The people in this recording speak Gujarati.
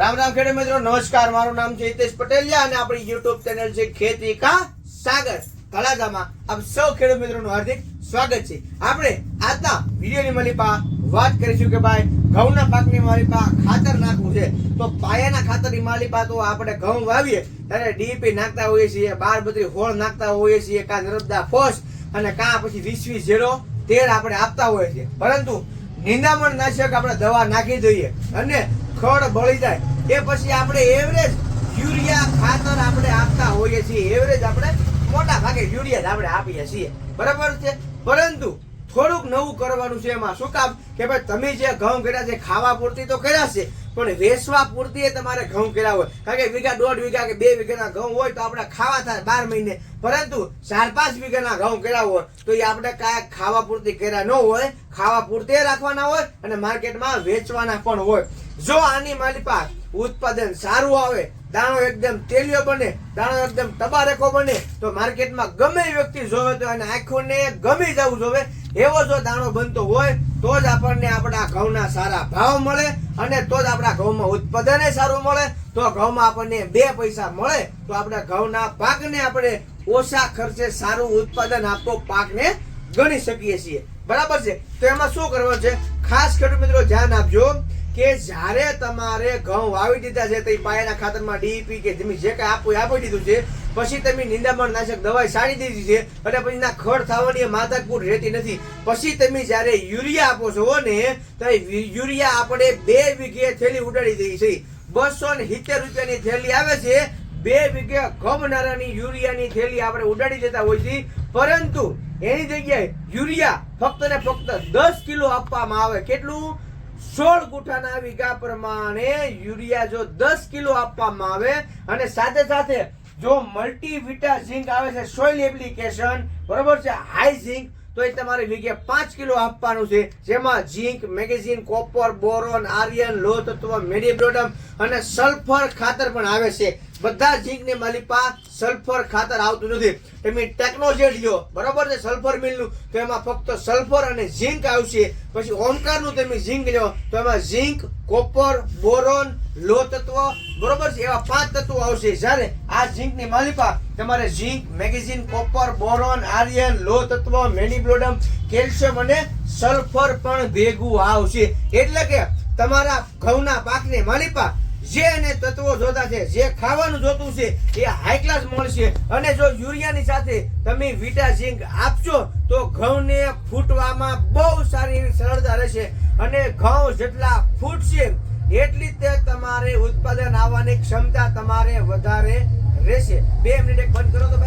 રામ રામ ખેડૂત મિત્રો, નમસ્કાર. મારું નામ છે હિતેશ પટેલિયા અને આપણી યુટ્યુબ ચેનલ છે ખેતી કા સાગર તળાજામાં આપ સૌ ખેડૂત મિત્રોનું હાર્દિક સ્વાગત છે. આપણે આજના વિડીયોની માલિપા વાત કરીશું કે ભાઈ, ઘઉંના પાકની માલિપા ખાતર નાખવું છે. તો પાયાના ખાતરની માલિપા તો આપણે ઘઉં વાવીએ, ત્યારે ડીપી નાખતા હોઈએ છીએ બાર બત્રી હોળ નાખતા હોઈએ છીએ કા નર્મદા ફોસ અને કા પછી વીસ વીસ ઝીરો તેર આપણે આપતા હોઈએ છીએ. પરંતુ નિંદામણ નાશક આપણે દવા નાખી દઈએ અને ખડ બળી જાય. એ પછી આપણે એવરેજ યુરિયા ખાતર આપણે આપતા હોઈએ છીએ. એવરેજ આપણે મોટા ભાગે યુરિયા આપણે આપીએ છીએ. બરાબર છે? પરંતુ થોડુંક નવું કરવાનું છે એમાં. શું કામ? કે ભાઈ તમે જે ઘઉં કર્યા છે, ખાવા પૂરતી તો કર્યા છે, પણ વેચવા પૂરતી તમારે ઘઉં કર્યા હોય. કારણ કે વીઘા, દોઢ વીઘા કે બે વીઘાના ઘઉં હોય તો આપણે ખાવા થાય બાર મહિને. પરંતુ ચાર, પાંચ વીઘાના ઘઉં કર્યા હોય તો એ આપણે કાંઈ ખાવા પૂરતી કર્યા ન હોય, ખાવા પૂરતી રાખવાના હોય અને માર્કેટમાં વેચવાના પણ હોય. જો આની મારી પાસે ઉત્પાદન સારું આવે દાણો એકદમ તેલિયો બને, દાણો એકદમ ટબારેકો બને, તો માર્કેટમાં ગમે વ્યક્તિ જોવે તો એને આંખોને ગમી જવું જોવે. એવો જો દાણો બનતો હોય, તો જ આપણને આપણા ઘઉંના સારા ભાવ મળે અને તો જ આપણા ઘઉંમાં ઉત્પાદન સારું મળે. તો ઘઉંમાં આપણને બે પૈસા મળે, તો આપણા ઘઉંના પાકને આપણે ઓછા ખર્ચે સારું ઉત્પાદન આપતો પાકને ગણી શકીએ છીએ. બરાબર છે? તો એમાં શું કરવાનું છે? ખાસ ખેડૂત મિત્રો, ધ્યાન આપજો. કે જ્યારે તમારે ઘઉં વાવી દીધા છે, તો પાયાના ખાતરમાં ડીપી કે તમે જે કાંઈ આપવું આપી દીધું છે. પછી તમે નિંદામણ નાશક દવાઈ સાડી દીધી છે, અને પછી ના ખડ થવાની માથાકૂટ રહેતી નથી. પછી તમે જ્યારે યુરિયા આપો છો ને, તો યુરિયા આપણે બે વીઘે થેલી ઉડાડી દઈ છે બસો ને સિત્તેર રૂપિયાની થેલી આવે છે, બે વીઘે ગમનારાની યુરિયાની થેલી આપણે ઉડાડી દેતા હોય છે પરંતુ એની જગ્યાએ યુરિયા ફક્ત ને ફક્ત દસ કિલો આપવામાં આવે. કેટલું? સોળ ગુઠાના વીઘા પ્રમાણે યુરિયા જો દસ કિલો આપવામાં આવે અને સાથે સાથે જો મલ્ટીવિટા ઝીંક આવે છે સોઇલ એપ્લિકેશન, બરોબર છે? હાઈ ઝીંક, તો એ તમારે વીઘે પાંચ કિલો આપવાનું છે, જેમાં zinc, magnesium, copper, boron, iron લો તત્વ મેડિબ્રોડમ અને સલ્ફર ખાતર પણ આવે છે. બધા ઝિંકની માલિપા સલ્ફર ખાતર આવતું નથી. તમે ટેકનોજેટ લ્યો બરાબર છે સલ્ફર મિલનું તો એમાં ફક્ત સલ્ફર અને ઝીંક આવશે પછી ઓમકારનું તમે ઝિંક લ્યો તો એમાં ઝીંક કોપર બોરોન લો તત્વ, બરોબર છે, એવા પાંચ તત્વો આવશે. જ્યારે આ ઝિંકની માલિપા તમારે zinc magnesium copper boron iron લો તત્વ મેનીબ્લોડમ કેલ્શિયમ અને સલ્ફર પણ ભેગું આવશે. એટલે કે તમારા ઘઉંના પાકને માલિપા જે એને તત્વો જોતા છે, જે ખાવાનું જોતું છે, એ હાઈ ક્લાસ મળશે. અને જો યુરિયાની સાથે તમે વિટા, ઝીંક આપશો, તો ઘઉંને ફૂટવામાં બહુ સારી સરળતા રહેશે. અને ઘઉં જેટલા ફૂટશે, એટલી તે તમારે ઉત્પાદન આવવાની ક્ષમતા તમારે વધારે રહેશે. બે મિનિટ બંધ કરો તો